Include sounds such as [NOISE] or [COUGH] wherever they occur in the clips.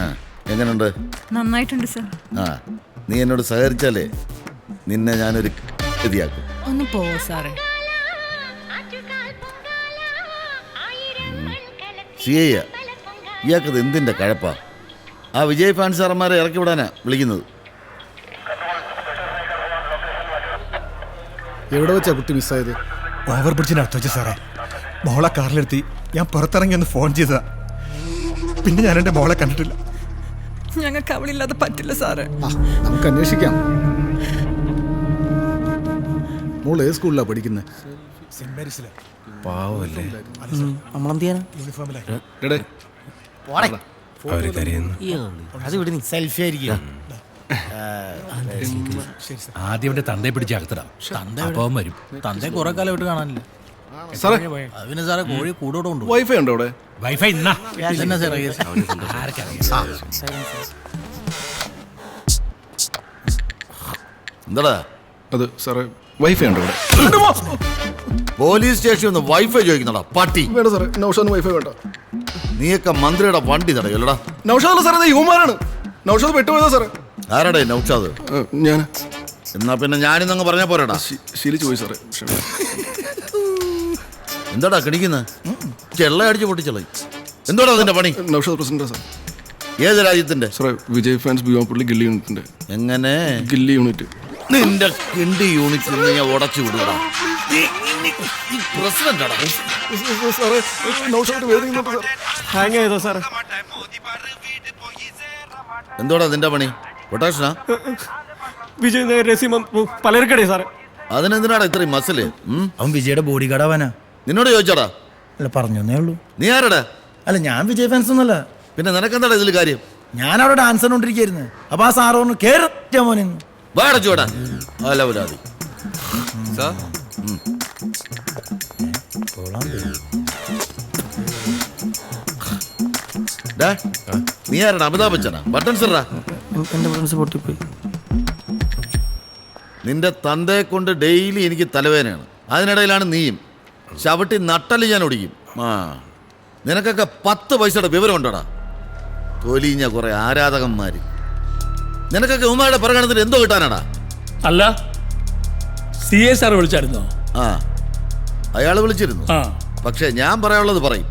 ആ എങ്ങനെയുണ്ട് നന്നായിട്ടുണ്ട് സർ. ആ നീ എന്നോട് സഹകരിച്ചാലേ നിന്നെ ഞാനൊരു ഗതിയാക്കും. ഒന്ന് പോവോ സാറേ. സി ഐ ഇയാൾക്കത് എന്തിന്റെ കഴപ്പാ? ആ വിജയ് ഫാൻ സാറന്മാരെ ഇറക്കി വിടാനാ വിളിക്കുന്നത്. എവിടെ വെച്ചാ കുട്ടി മിസ്സായത്? ഓവർ ബ്രിഡ്ജിന് അടുത്ത് വെച്ച് സാറേ. മോളെ കാറിലെടുത്തി ഞാൻ പുറത്തിറങ്ങി ഒന്ന് ഫോൺ ചെയ്തതാ. പിന്നെ ഞാൻ എന്റെ മോളെ കണ്ടിട്ടില്ല. ഞങ്ങൾക്ക് അവളില്ലാതെ പറ്റില്ല സാറേ. നമുക്ക് അന്വേഷിക്കാം. മോൾ ഏത് സ്കൂളിലാ പഠിക്കുന്നത് സെന്റ് മേരീസിലെ. പാവല്ലേ. നമ്മളെന്ത് ചെയ്യാനാ? യൂണിഫോമിലെ. അവർ കരയുന്നു. അത് വിട് നീ സെൽഫി ആയിരിക്കും ആദ്യം അവന്റെ തന്തയെ പിടിച്ച് അകത്തിടാം. അപ്പം വരും. തന്റെ കുറെ കാലമായിട്ട് കാണാനില്ല. സാറേ? പിന്നെ സാറേ കോഴി കൂടോടെ ഉണ്ട് വൈഫൈ ഉണ്ടോ അവിടെ? വൈഫൈ ഇന്നാ. എന്നാ സാറേ? എന്താടാ? അത് സാറേ വൈഫൈ ഉണ്ടോ അവിടെ? പോലീസ് സ്റ്റേഷനിൽ നിന്ന് വൈഫൈ ചോദിക്കുന്നടാ പട്ടി. വേണ്ട സാറേ നൗഷാദിന് വൈഫൈ വേണ്ട. നീയൊക്കെ മന്ത്രിയുടെ വണ്ടി തടയല്ലടാ. നൗഷാദ് സാറേ ഹ്യൂമാനാണ് നൗഷാദ് പെട്ടുപോയതാ സാറേ. ആരാടേ നൗഷാദ്? ഞാൻ എന്നാ പിന്നെ ഞാനിന്നങ്ങ് പറഞ്ഞാ പോരാടാ. ശീലിച്ചു പോയി സാറേ. എന്താടാ കിണിക്കുന്നത് ചെള്ള അടിച്ച് പൊട്ടിച്ചെള്ളി എന്തോടാ അതിന്റെ പണി? നൗഷാദ് പ്രസിഡന്റാ സാർ. ഏത് രാജ്യത്തിന്റെ? സാറേ വിജയ് ഫാൻസ് ബിയോപ്പള്ളി ഗില്ലി യൂണിറ്റിന്റെ. എങ്ങനെ? ഗില്ലി യൂണിറ്റ്. നിന്റെ കിണ്ടി യൂണിറ്റ് നിന്ന് ഞാൻ ഉടച്ചു സാറേ എന്തോടാ നിന്റെ പണി? പൊട്ടാഷനാ? വിജയ് രസീമം പലർക്കടേ സാറേ. അതിനെന്തിനാടാ ഇത്രയും മസിൽ? അവൻ വിജയുടെ ബോഡി ഗാർഡാവാനാ നിന്നോട് ചോദിച്ചോടാ. അല്ല പറഞ്ഞേ ഉള്ളൂ. നീ ആരടാ? അല്ല ഞാൻ വിജയ് ഫാൻസ് ഒന്നല്ല പിന്നെ നിനക്കെന്താടാ ഇതിൽ കാര്യം? ഞാൻ അവിടെ ഡാൻസ് കണ്ടോണ്ടിരിക്കായിരുന്നു. അപ്പൊ ആ സാറ് പറഞ്ഞു മോനെ. വാടച്ചോടാ നീ ആരടാ? അമിതാഭ് ബച്ചനാ? ബട്ടൺ സിറാ എന്റെ ഫ്രണ്ട്സ് പൊട്ടിപ്പോയി നിന്റെ തന്തയെ കൊണ്ട് ഡെയിലി എനിക്ക് തലവേദനയാണ്. അതിനിടയിലാണ് നീയും. ചവിട്ടി നട്ടൽ ഞാൻ ഒടിക്കും ആ. നിനക്കൊക്കെ പത്ത് പൈസയുടെ വിവരം ഉണ്ടോടാ. തൊലിഞ്ഞ കുറെ ആരാധകന്മാര്. നിനക്കൊക്കെ ഉമ്മയുടെ പ്രകടനത്തിൽ എന്തോ കിട്ടാനാടാ? അല്ല. സി എ സാർ വിളിച്ചായിരുന്നോ? ആ. അയാൾ വിളിച്ചിരുന്നു. പക്ഷെ ഞാൻ പറയാനുള്ളത് പറയും.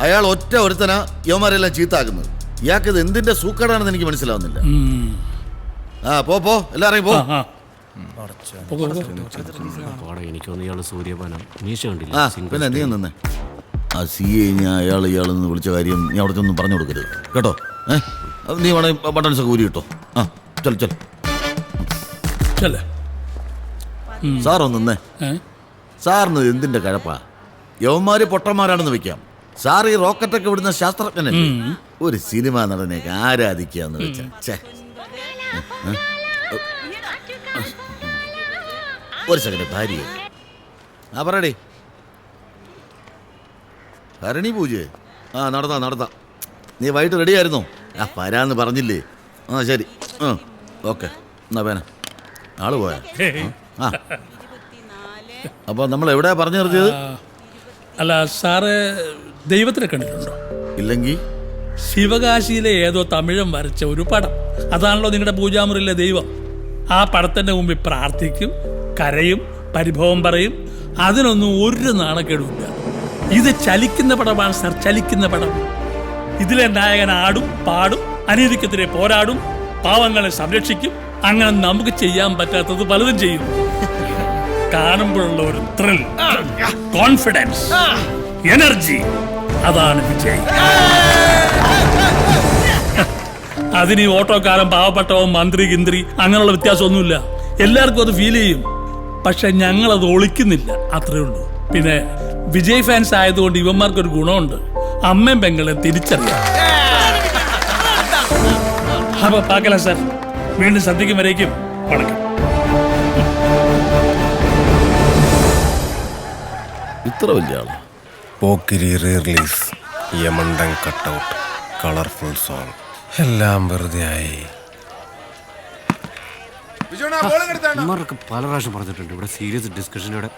അയാൾ ഒറ്റ ഒരുത്തന യുവമാരെല്ലാം ചീത്താക്കുന്നത്. ഇയാൾക്കിത് എന്തിന്റെ സൂക്കടാണെന്ന് എനിക്ക് മനസ്സിലാവുന്നില്ല. ആ പോ പോ. എല്ലാവരെയും പോ. പോടാ എനിക്ക് തോന്നുന്നു ഇയാൾ സൂര്യപാനം മീശ ആ കണ്ടില്ല പിന്നെ നീ നിന്നെ? ആ സി എ ഞാൻ അയാൾ ഇയാളെന്ന് വിളിച്ച കാര്യം നീ അവിടെ ഒന്നും പറഞ്ഞു കൊടുക്കരുത്. കേട്ടോ? ഏ? അത് നീ വേണേ ബട്ടൺസ് ഒക്കെ ഊരി കിട്ടോ ആ ചൽ ചൽ. ഒന്ന് നിന്നേ. ഏ? സാറിന് എന്തിന്റെ കഴപ്പാ? യവന്മാര് പൊട്ടന്മാരാണെന്ന് വെക്കാം. സാർ ഈ റോക്കറ്റൊക്കെ വിടുന്ന ശാസ്ത്രജ്ഞനെ ഒരു സിനിമ നടനെയൊക്കെ ആരാധിക്കാന്ന് വെച്ചാ. ഛേ. ഏ? ഒരു സെക്കൻഡ് ഭാര്യ ആ പറയടേ. ഭരണി പൂജ ആ നടത്താം നടത്താം നീ വൈകിട്ട് റെഡി ആയിരുന്നോ? ആ വരാന്ന് പറഞ്ഞില്ലേ. ആ ശരി. ആ ഓക്കെ. എന്നാ വേന ആൾ പോയാ? ആ. അപ്പോൾ നമ്മൾ എവിടെയാ പറഞ്ഞു നിർത്തിയത്? അല്ല സാറ് ദൈവത്തിനെ കണ്ടിട്ടുണ്ടോ? ഇല്ലെങ്കിൽ ശിവകാശിയിലെ ഏതോ തമിഴം വരച്ച ഒരു പടം. അതാണല്ലോ നിങ്ങളുടെ പൂജാമുറിയിലെ ദൈവം. ആ പടത്തിന്റെ മുമ്പിൽ പ്രാർത്ഥിക്കും കരയും പരിഭവം പറയും. അതിനൊന്നും ഒരു നാണക്കേടുമില്ല. ഇത് ചലിക്കുന്ന പടമാണ് സർ ചലിക്കുന്ന പടം. ഇതിലെ നായകൻ ആടും പാടും അനീതിക്കെതിരെ പോരാടും പാവങ്ങളെ സംരക്ഷിക്കും. അങ്ങനെ നമുക്ക് ചെയ്യാൻ പറ്റാത്തത് പലതും ചെയ്യും. കാണുമ്പോഴുള്ള ഒരു ത്രിൽ കോൺഫിഡൻസ് എനർജി അതാണ് വിജയ്. അതിന് ഓട്ടോക്കാരൻ പാവപ്പെട്ടവൻ മന്ത്രി ഗിന്ത്രി അങ്ങനെയുള്ള വ്യത്യാസമൊന്നുമില്ല. എല്ലാവർക്കും അത് ഫീൽ ചെയ്യും. പക്ഷെ ഞങ്ങൾ അത് ഒളിക്കുന്നില്ല. അത്രേ ഉള്ളൂ. പിന്നെ വിജയ് ഫാൻസ് ആയതുകൊണ്ട് ഇവന്മാർക്കൊരു ഗുണമുണ്ട്. അമ്മയും പെങ്ങളെ തിരിച്ചറിയാം. അപ്പൊ പാക്കല സാർ. വീണ്ടും സദ്യക്കും വരേക്കും വണക്കം. ഇത്ര വലിയ ആളാ. പോക്കിരി റീ റിലീസ് യമണ്ടൻ കട്ടൗട്ട് കളർഫുൾ സോങ് എല്ലാം വെറുതെ ആയി ഇവർക്ക് പല പ്രാവശ്യം പറഞ്ഞിട്ടുണ്ട്. ഇവിടെ സീരിയസ് ഡിസ്കഷൻ ഇവിടെ.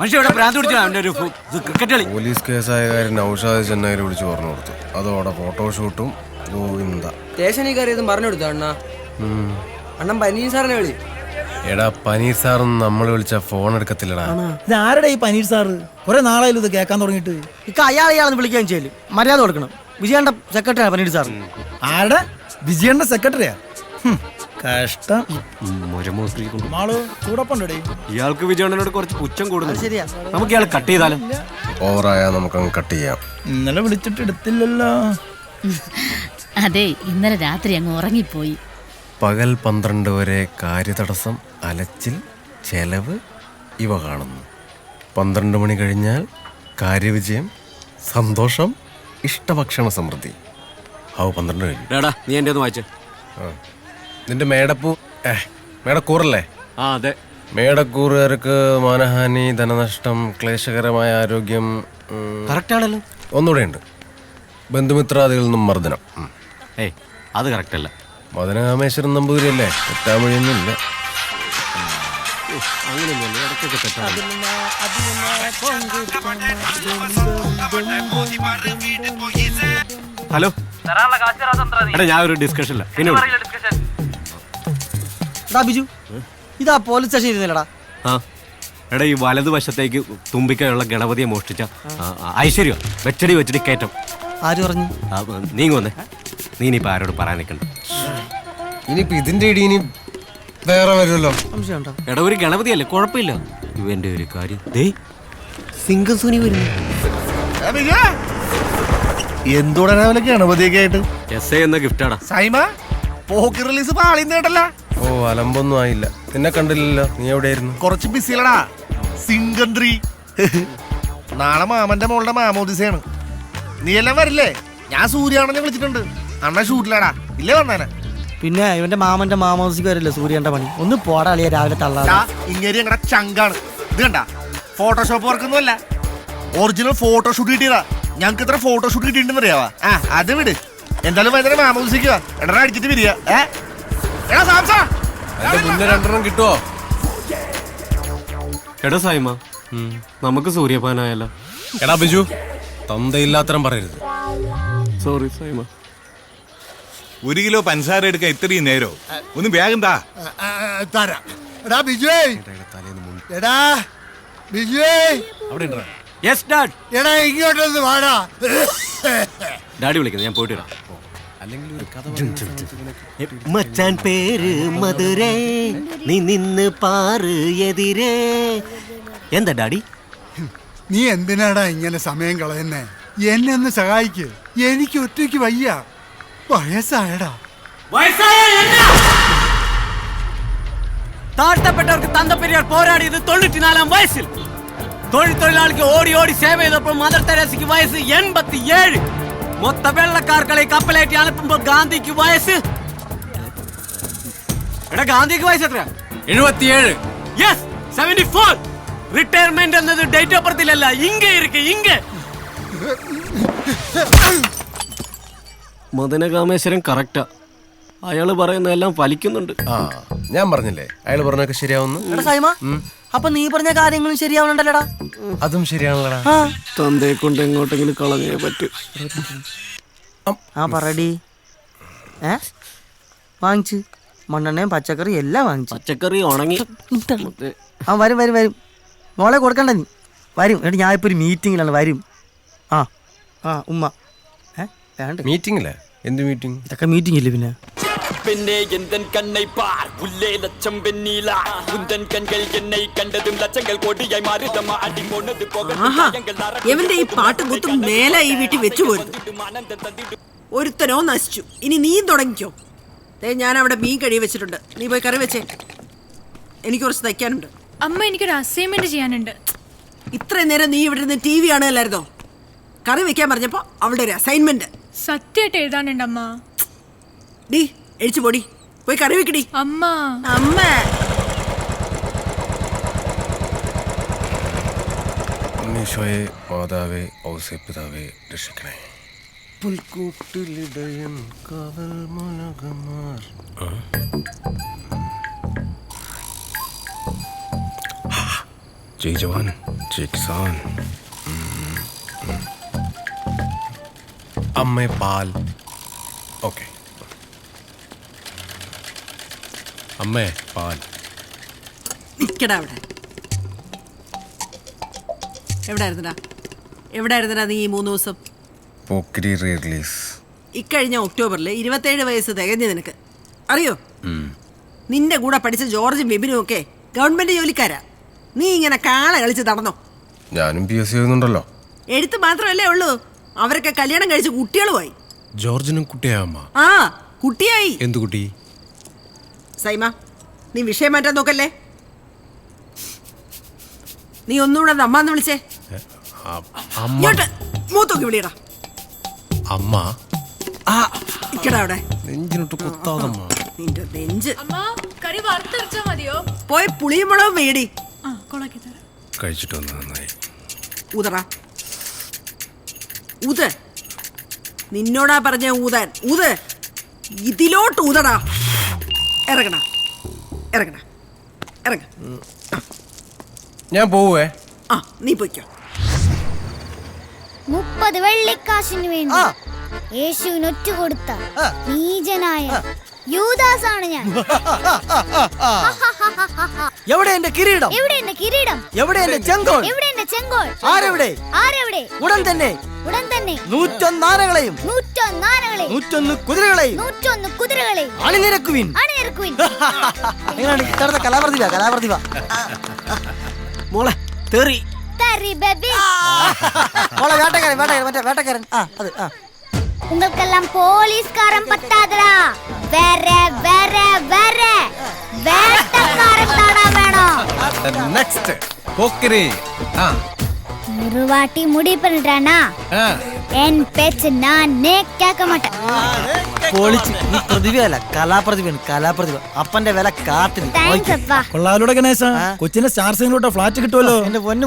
മനുഷ്യ ഇവിടെ ഭ്രാന്ത് പിടിച്ചാ അവന്റെ ഒരു ഫു- ഇത് ക്രിക്കറ്റ് കളി. പോലീസ് കേസായ കാര്യം നൌഷാദ് ചെന്നൈയിൽ വിളിച്ച് പറഞ്ഞു കൊടുത്തു. അതോടെ ഫോട്ടോഷൂട്ടും ഗോവിന്ദ. സ്റ്റേഷനിൽ കയറിയതും പറഞ്ഞു കൊടുത്തു അണ്ണ? അണ്ണൻ പനീർ സാറിനെ വിളി. എടാ പനീർ സാറൊന്നും നമ്മൾ വിളിച്ച ഫോൺ എടുക്കത്തില്ലടാ. ഇത് ആരുടെ ഈ പനീർ സാറ്? കുറെ നാളായാലും ഇത് കേൾക്കാൻ തുടങ്ങിയിട്ട്. ഇക്ക അയാൾ ഇയാളെന്ന് വിളിക്കാൻ ചെയ്യൽ. മര്യാദ കൊടുക്കണം. വിജയന്റെ സെക്രട്ടറിയാണ് പനീർ സാർ ആരുടെ? വിജയന്റെ സെക്രട്ടറിയാ ഹും, കഷ്ടം. ഇയാൾക്ക് വിജയണ്ണനോട് കുറച്ച് പുച്ഛം കൂടുന്നു ശരിയാ. നമുക്ക് ഇയാൾ കട്ട് ചെയ്താലും? ഓവറായാൽ നമുക്കങ്ങ് കട്ട് ചെയ്യാം. ഇന്നലെ വിളിച്ചിട്ട് എടുത്തില്ലല്ലോ. അതെ ഇന്നലെ രാത്രി അങ്ങ് ഉറങ്ങിപ്പോയി. പകൽ പന്ത്രണ്ട് വരെ കാര്യതടസ്സം അലച്ചിൽ ചെലവ് ഇവ കാണുന്നു. പന്ത്രണ്ട് മണി കഴിഞ്ഞാൽ കാര്യവിജയം സന്തോഷം ഇഷ്ടഭക്ഷണ സമൃദ്ധി. ഹാവ് പന്ത്രണ്ട് കഴിഞ്ഞു. നീ എന്റെ ഒന്ന് വായിച്ചേ. നിന്റെ മേടപ്പൂ മേടക്കൂറല്ലേ? ആ അതെ. മേടക്കൂറുകാർക്ക് മാനഹാനി ധനനഷ്ടം ക്ലേശകരമായ ആരോഗ്യം കറക്റ്റ് ആണല്ലോ ഒന്നുകൂടെ ഉണ്ട് ബന്ധുമിത്രാദികളിൽ നിന്നും മർദ്ദനം. ഏയ് അത് കറക്റ്റ് അല്ല മദന കാമേശ്വരൻ നമ്പൂതിരിയല്ലേ? തെറ്റാമൊഴിയൊന്നുമില്ല. ഹലോ. ഞാൻ ഒരു ഡിസ്കഷനില്ല പിന്നെ വിളി. ബിജു. ഇതാ പോലീസ് സ്റ്റേഷൻ ഇരുന്നില്ലടാ. ആ. എടാ ഈ വലതുവശത്തേക്ക് തുമ്പിക്കയുള്ള ഗണപതിയെ മോഷ്ടിച്ച ഐശ്വര്യ വെച്ചടി വെച്ചടി കയറ്റം. ആര് പറഞ്ഞു? ആ, നീങ്ങി നീ ഇനിയിപ്പോ ആരോട് പറയാൻ നിൽക്കണ്ട. ഇനിയിപ്പോ ഇതിന്റെ ഇടി ഇനി വേറെ വരുമല്ലോ. എടാ ഒരു ഗണപതിയല്ലേ? കുഴപ്പമില്ല. ഇവന്റെ ഒരു കാര്യം. ദേ സിംഗം സുനി വരുന്നു എന്തുടനെ പോലെ ഗണപതിയൊക്കെ ആയിട്ട്? എസ് ഐ എന്ന ഗിഫ്റ്റാടാ സൈമ പോക്ക് റിലീസ് പാളിന്നേട്ടല്ല ഓ അലമ്പൊന്നും ആയില്ല. നിന്നെ കണ്ടില്ലല്ലോ. നീ എവിടെയായിരുന്നു? കുറച്ച് ബിസിയിലടാ സിംഗന്ത്രി. നാളെ മാമന്റെ മോളുടെ മാമോദിസയാണ്. നീ എല്ലാം വരില്ലേ? ഞാൻ സൂര്യാണെന്ന് വിളിച്ചിട്ടുണ്ട്. അണ്ണ ഷൂട്ടിലാടാ. ഇല്ലേ വന്നേനെ? പിന്നെ ഇവന്റെ മാമന്റെ മാമോസിക്ക് വരില്ല സൂര്യന്റെ പണി? ഒന്ന് പോടാ അളിയ രാവിലെ തള്ളാ ഇങ്ങനെ ഞങ്ങളുടെ ചങ്കാണ്. ഇത് കണ്ട? ഫോട്ടോഷോപ്പ് വർക്കൊന്നും അല്ല ഒറിജിനൽ ഫോട്ടോഷൂട്ട് കിട്ടിയതാ. ഞങ്ങൾക്ക് ഇത്ര ഫോട്ടോഷൂട്ട് കിട്ടിയിട്ടുണ്ടെന്ന് അറിയാവാ? ആ അത് വിട്. എന്തായാലും വൈകുന്നേരം വാ. എടാ അടിച്ചിട്ട് വരിക. ഏ? എടാ സാംസാ അതിന്റെ മുന്നേ രണ്ടെണ്ണം കിട്ടുവോ? എടാ സൈമ നമുക്ക് സൂര്യപാനായല്ലോ എടാ ബിജു തന്തയില്ലാത്തരം പറയരുത്. സോറി സായിമ ഒരു കിലോ പഞ്ചസാര എടുക്കാൻ ഇത്രയും നേരോ? ഒന്ന് വേഗം താ. തരാം. എടാ ബിജുവേ എടാ ബിജുവേ അവിടെ. യെസ് ഡാഡ് എടാ ഇങ്ങോട്ടൊന്ന് വാടാ. ഡാഡി വിളിക്കുന്നത് ഞാൻ പോയിട്ട് വരാം. മച്ചാൻ പേര് മധുരേ. നീ നിന്ന് പാറ് എതിരേ. എന്താ ഡാഡി? നീ എന്തിനാടാ ഇങ്ങനെ സമയം കളയുന്നേ? എന്നെ ഒന്ന് സഹായിക്ക്. എനിക്ക് ഒറ്റയ്ക്ക് വയ്യ. വയസ്സായടാ. താഴ്ത്തപ്പെട്ടവർക്ക് തന്തപ്പെരിയാർ പോരാടിയത് തൊണ്ണൂറ്റിനാലാം വയസ്സിൽ. തൊഴിൽ തൊഴിലാളിക്ക് ഓടി ഓടി സേവ ചെയ്തപ്പോൾ മദർ തെരേസയ്ക്ക് വയസ്സ് എൺപത്തി ഏഴ് മൊത്ത വെള്ളക്കാർക്കളെ കപ്പലേറ്റി അനുപ്പുമ്പോ ഗാന്ധിക്ക് വയസ്സ്. എടാ ഗാന്ധിക്ക് വയസ്സ് എത്രയാ? എഴുപത്തിയേഴ്. യെസ് സെവന്റി ഫോർ റിട്ടയർമെന്റ് എന്നത് ഡേറ്റ് ഓഫ് ബർത്തിലല്ല ഇങ്ങേ ഇരിക്ക ഇങ്ങേ. മദനകാമേശ്വരം കറക്റ്റാ അയാൾ പറയുന്നതെല്ലാം ഫലിക്കുന്നുണ്ട്. ആ ഞാൻ പറഞ്ഞില്ലേ? അയാൾ പറഞ്ഞൊക്കെ ശരിയാവുന്നു. എടാ സൈമ അപ്പൊ നീ പറഞ്ഞ കാര്യങ്ങളും ശരിയാവണുണ്ടല്ലോടാ അതും ശരിയാണല്ലോടാ. തന്തയെ കൊണ്ട് എങ്ങോട്ടെങ്കിലും കളഞ്ഞേ പറ്റൂ. ആ പറടി ഏ? വാങ്ങിച്ച്. മണ്ണെണ്ണയും പച്ചക്കറി എല്ലാം വാങ്ങിച്ചു. പച്ചക്കറി ഉണങ്ങി. ആ വരും വരും വരും. മോളെ കൊടുക്കണ്ട നീ. വരും. എടി ഞാൻ ഇപ്പൊ ഒരു മീറ്റിങ്ങിലാണ്. വരും. ആ ആ ഉമ്മ. ഏ വേണ്ട? മീറ്റിംഗില്ലേ എന്ത് മീറ്റിംഗ്? ഇതൊക്കെ മീറ്റിംഗ് ഇല്ലേ പിന്നെ? பெண்ணே எந்தன் கண்ணை பார் உள்ளே லட்சம் வெண்ணீலா உந்தன் கண்கள் என்னை கண்டதும் லட்சங்கள் கோடியாய் மாறுதம்மா அடி போனது போக എവന്റെ ഈ പാട്ടും കുത്തും മേലെ ഈ വീട്ടിൽ വെച്ചു പോരുത് ഒരുത്തനോ നശിച്ചു ഇനി നീയും തുടങ്ങിക്കോ ദേ ഞാൻ അവിടെ മീൻ കഴി വെച്ചിട്ടുണ്ട് നീ പോയി കറി വെച്ചേ എനിക്ക് കുറച്ച് തയ്ക്കാനുണ്ട് അമ്മ എനിക്കൊരു അസൈൻമെന്റ് ചെയ്യാനുണ്ട് ഇത്രയും നേരം നീ ഇവിടെ നിന്ന് ടി വി കാണുകയല്ലായിരുന്നോ കറി വെക്കാൻ പറഞ്ഞപ്പോ അവളുടെ ഒരു അസൈൻമെന്റ് സത്യമായിട്ട് എഴുതാനുണ്ട് അമ്മ ഡീ എഴിച്ചു പോടി. പോയി കറി വെക്കടി. അമ്മ. അമ്മ. ഉണ്ണീശോയെ മാതാവേ ഔസേ പിതാവേ രക്ഷിക്കണേ. പുൽക്കൂട്ടിലിടയൻ കാവൽ മുലകമാർ ജയ് ജവാൻ ജയ് കിസാൻ. അമ്മേ പാൽ. ഓക്കെ. അമ്മേ പാൽ. നിക്കടാ അവിടെ. എവിടെ ആയിരുന്നടാ നീ ഈ മൂന്ന് ദിവസം? പോക്രി റിലീസ്. ഇക്കഴിഞ്ഞ ഒക്ടോബറിൽ ഇരുപത്തേഴ് വയസ്സ് തികഞ്ഞു നിനക്ക്. അറിയോ? നിന്റെ കൂടെ പഠിച്ച ജോർജും വിപിനും ഒക്കെ ഗവൺമെന്റ് ജോലിക്കാരാ. നീ ഇങ്ങനെ കാള കളിച്ച് നടന്നോ? ഞാനും പി എസ് സി എഴുതുന്നുണ്ടല്ലോ എഴുത്ത് മാത്രമല്ലേ ഉള്ളൂ. അവരൊക്കെ കല്യാണം കഴിച്ച് കുട്ടികളുമായി. ജോർജിനും കുട്ടിയാമ്മ ആ കുട്ടിയായി. എന്തു കുട്ടി? സൈമ നീ വിഷയം മാറ്റാൻ നോക്കല്ലേ? നീ ഒന്നുകൂടെ അമ്മ എന്ന് വിളിച്ചേ. അമ്മ. ഇങ്ങോട്ട് മൂത്തോക്കി വിളിയടാ. അമ്മ. ഇക്കടാ അവിടെ. നെഞ്ചിനൊട്ട് കുത്താതമ്മ നിന്റെ നെഞ്ച്. അമ്മ കറി വറുത്തരച്ചാ മതിയോ? പോയി പുളിയും മുളകും വേടി. ആ കൊളാക്കി തരാം. കഴിച്ചിട്ട് വന്നത് നന്നായി. ഊതറ ഊത്. നിന്നോടാ പറഞ്ഞ ഊതാൻ. ഊത്. ഇതിലോട്ട് ഊതടാ. ഇറങ്ങണ ഇറങ്ങണ ഇറങ്ങ. ഞാൻ പോവേ. ആ നീ പോയിക്കോ. മുപ്പത് വെള്ളിക്കാശിന് വേണ്ടി യേശുവിന് ഒറ്റ കൊടുത്ത നീചനായ യൂദാസാണ് ഞാൻ. [LAUGHS] [LAUGHS] എവിടെ എന്റെ കിരീടം എവിടെ എന്റെ കിരീടം എവിടെ എന്റെ ചെങ്കോൾ എവിടെ എന്റെ ചെങ്കോൾ ആരെവിടെ ആരെവിടെ ഉടൻ തന്നെ ഉടൻ തന്നെ നൂറ്റൊന്നാനകളെയും നൂറ്റൊന്നാനകളെ നൂറ്റൊന്ന് കുതിരകളെയും നൂറ്റൊന്ന് കുതിരകളെ അണിനിരക്കുവിൻ അണിനിരക്കുവിൻ [LAUGHS] എങ്ങനെയാണ് ഇത്തരത്തെ കലാപ്രതിഭ കലാപ്രതിഭ മോളെ തെറി തരി ബേബി മോളെ വേട്ടക്കാരൻ വേട്ടക്കാരൻ മറ്റേ വേട്ടക്കാരൻ ആ അത് ആ உங்களுக்கெல்லாம் போலீஸ்காரன் பத்தாதுடா வேற வேற வேற வேட்டக்காரன் தாடா வேணும்? நெக்ஸ்ட் போக்கிரி. ஒரு வாட்டி முடி பண்ணிட்டானா? എൻ കലാപ്രതിഭ. അപ്പന്റെ വില സ്റ്റാർ ഫ്ലാറ്റ് പൊന്നു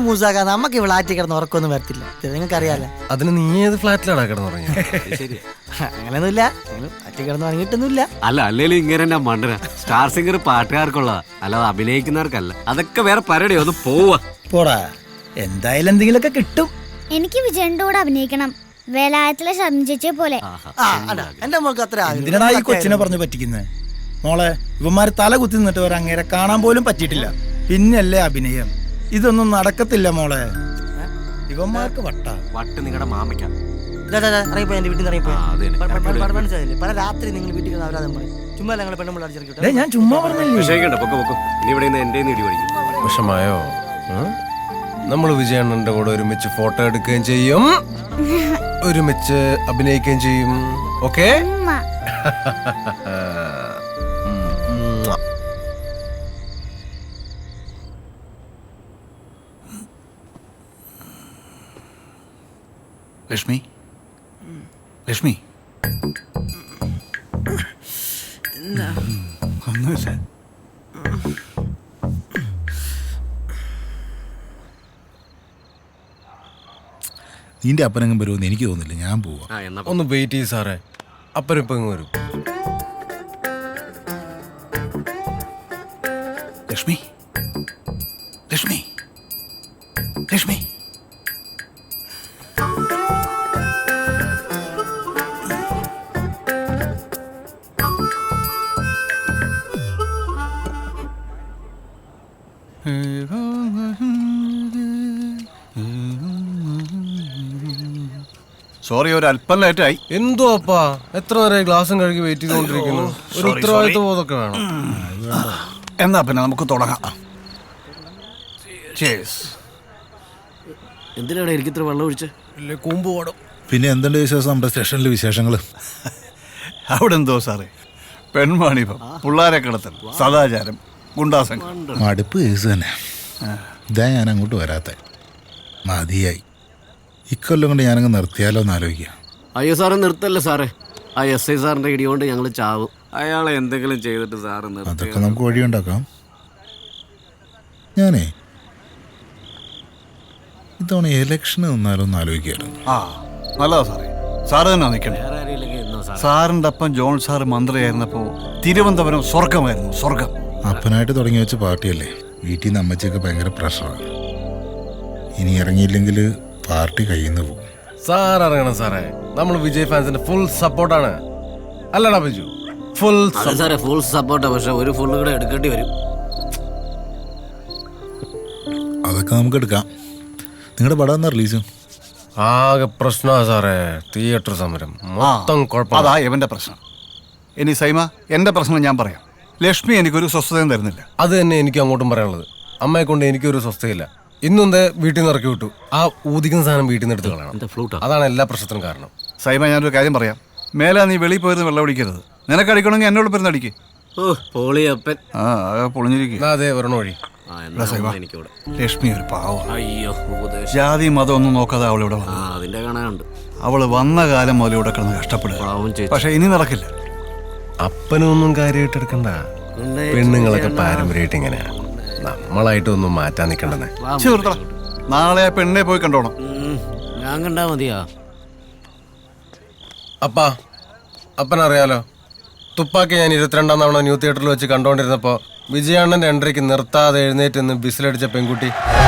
കിടന്ന് ഉറക്കൊന്നും നിങ്ങൾക്ക് അറിയാലോ [LAUGHS] കിടന്ന് അല്ല ഇങ്ങനെ സ്റ്റാർ സിംഗർ അഭിനയിക്കുന്നവർക്കല്ല. അതൊക്കെ വേറെ പരടി ഒന്ന് പോവാ. പോടാ. എന്തായാലും എന്തെങ്കിലുമൊക്കെ കിട്ടും. എനിക്ക് വിജയന്റെ കൂടെ അഭിനയിക്കണം. വേലായത്തിലെ ശബ്ദിച്ചേ പോലെ. എന്റെ മോൾക്ക് അത്ര ആഗ്രഹം. എന്തിനാടാ ഈ കൊച്ചിനെ പറഞ്ഞു പറ്റിക്കുന്നത് മോളെ ഇവന്മാര് തല കുത്തി നിന്നിട്ട് വരെ അങ്ങേരെ കാണാൻ പോലും പറ്റിയിട്ടില്ല. പിന്നല്ലേ അഭിനയം. ഇതൊന്നും നടക്കത്തില്ല മോളെ. ഇവന്മാർക്ക് വട്ട. വട്ട് നിങ്ങളുടെ മാമയ്ക്ക. എന്റെ വീട്ടിൽ നിന്ന് പല രാത്രി നിങ്ങൾ വീട്ടിൽ കിടന്ന് അവരാധം പറയും. ചുമ്മാ ഞങ്ങൾ പെണ്ണുമ്പോൾ അടിച്ചിറക്കി ഡേ ഞാൻ ചുമ്മാ പറഞ്ഞില്ലേ? വിഷയിക്കണ്ട പൊക്കെ പൊക്കും. നീ ഇവിടെ നിന്ന് എന്റെ ഇടി പഠിക്കും. വിഷമായോ നമ്മൾ വിജയണ്ണന്റെ കൂടെ ഒരുമിച്ച് ഫോട്ടോ എടുക്കുകയും ചെയ്യും. [LAUGHS] ഒരുമിച്ച് അഭിനയിക്കുകയും ചെയ്യും ഓക്കെ. ലക്ഷ്മി ലക്ഷ്മി ഒന്നുമില്ല നിന്റെ അപ്പനെങ്ങും വരുമെന്ന് എനിക്ക് തോന്നില്ല ഞാൻ പോവാ. ആ എന്നാ ഒന്ന് വെയിറ്റ് ചെയ്യ് സാറേ. അപ്പനിപ്പം ഇങ്ങ് വരും. ലക്ഷ്മി. ലക്ഷ്മി. ലക്ഷ്മി. സോറി ഒരു അല്പം ലേറ്റായി എന്തോ അപ്പാ? എത്ര നേരം ഗ്ലാസും കഴുകി വെയിറ്റ് ചെയ്തുകൊണ്ടിരിക്കുന്നു? ഒരു ഉത്തരവാദിത്വ ബോധമൊക്കെ വേണം. എന്നാ പിന്നെ നമുക്ക് തുടങ്ങാം. എന്തിനാണ് എനിക്ക് ഇത്ര വെള്ളം ഒഴിച്ച്? ഇല്ലേ കൂമ്പ് പാടും. പിന്നെ എന്തുണ്ട് വിശേഷം? നമ്മുടെ സ്റ്റേഷനിലെ വിശേഷങ്ങൾ അവിടെ എന്തോ സാറേ? പെൺമാണിപ്പം പിള്ളേരെ കിടത്തൽ സദാചാരം ഗുണ്ടാസം മടുപ്പ് കേസ് തന്നെ. ഇതാ ഞാൻ അങ്ങോട്ട് വരാത്ത. മതിയായി. ഇക്കൊല്ലം കൊണ്ട് ഞാനങ്ങ് നിർത്തിയാലോ എന്ന് ആലോചിക്കുക. അയ്യോ സാറ് നിർത്തല്ലേ സാറേ. ആ എസ് ഐ സാറിന്റെ ഇടികൊണ്ട് ഞങ്ങൾ ചാവും. അയാളെ എന്തെങ്കിലും ചെയ്തിട്ട് സാറ് അതൊക്കെ നമുക്ക് വഴിയുണ്ടാക്കാം ഞാനേ ഇത്തവണ ഇലക്ഷൻ നിന്നാലോ എന്ന് ആലോചിക്കുകയായിരുന്നു. ആ നല്ലതാ സാറേ. സാറ് തന്നെ നിൽക്കണേ. വേറെ ആരെയില്ലെങ്കിൽ എന്നോ സാർ സാറിന്റെ അപ്പം ജോൺ സാർ മന്ത്രിയായിരുന്നപ്പോൾ തിരുവനന്തപുരം സ്വർഗമായിരുന്നു സ്വർഗം അപ്പനായിട്ട് തുടങ്ങി വെച്ച പാർട്ടിയല്ലേ. വീട്ടിൽ നിന്ന് അമ്മച്ചൊക്കെ ഭയങ്കര പ്രഷറാണ് ഇനി ഇറങ്ങിയില്ലെങ്കിൽ പാർട്ടി കയ്യിൽ നിന്ന് പോകും സാർ അറിയണം സാറേ. നമ്മൾ വിജയ് ഫാൻസിന്റെ ഫുൾ സപ്പോർട്ടാണ് അല്ലടാ ബിജു. ഫുൾ അതെ സാറേ ഫുൾ സപ്പോർട്ടാ പക്ഷെ ഒരു ഫുൾ കൂടെ എടുക്കേണ്ടി വരും. അതൊക്കെ നമുക്ക് എടുക്കാം. നിങ്ങളുടെ പടം എന്നാ റിലീസ്? ആകെ പ്രശ്നമാ സാറേ. തിയേറ്റർ സമരം. മൊത്തം കുഴപ്പം അതാ ഇവന്റെ പ്രശ്നം. ഇനി സൈമ എന്റെ പ്രശ്നം ഞാൻ പറയാം. ലക്ഷ്മി എനിക്കൊരു സ്വസ്ഥതയും തരുന്നില്ല. അത് തന്നെ എനിക്ക് അങ്ങോട്ടും പറയാനുള്ളത്. അമ്മയെ കൊണ്ട് എനിക്കൊരു സ്വസ്ഥയില്ല ഇന്നും ദേ വീട്ടിൽ നിന്ന് ഇറക്കി വിട്ടു. ആ ഊതിക്കുന്ന സാധനം വീട്ടിൽ നിന്ന് എടുത്ത് കളയണം. അതാണ് എല്ലാ പ്രശ്നത്തിനും കാരണം. സൈമ ഞാനൊരു കാര്യം പറയാം. മേലെ നീ വെളിയിൽ പോയിരുന്നു വെള്ളം അടിക്കരുത് നിനക്ക് അടിക്കണമെങ്കിൽ എന്നോട് പേരുന്ന് അടിക്ക്. പൊളിയപ്പൻ. ആ പൊളിഞ്ഞിരിക്കും. അതെ ഒരെണ്ണം വഴി ലക്ഷ്മി ഒരു പാവം. അയ്യോ ജാതി മതം ഒന്നും നോക്കാതെ അവൾ ഇവിടെ അതിന്റെ കാണാനുണ്ട്. അവൾ വന്ന കാലം മുതൽ ഇവിടെ കിടന്ന് കഷ്ടപ്പെടുക. പക്ഷെ ഇനി നടക്കില്ല. അപ്പനൊന്നും കാര്യമായിട്ട് എടുക്കണ്ട. പെണ്ണുങ്ങളൊക്കെ പാരമ്പര്യമായിട്ട് ഇങ്ങനെയാ. നമ്മളായിട്ടൊന്നും മാറ്റാൻ നിൽക്കണ്ടെന്നേ. നാളെ ആ പെണ്ണെ പോയി കണ്ടോണം. ഞാൻ കണ്ടാ മതിയാ? അപ്പാ അപ്പനറിയാലോ? തുപ്പാക്കി ഞാൻ ഇരുപത്തിരണ്ടാം തവണ ന്യൂ തിയേറ്ററിൽ വെച്ച് കണ്ടോണ്ടിരുന്നപ്പോ വിജയാണ്ണന്റെ എൻട്രിക്ക് നിർത്താതെ എഴുന്നേറ്റ് നിന്ന് ബിസിലടിച്ച പെൺകുട്ടി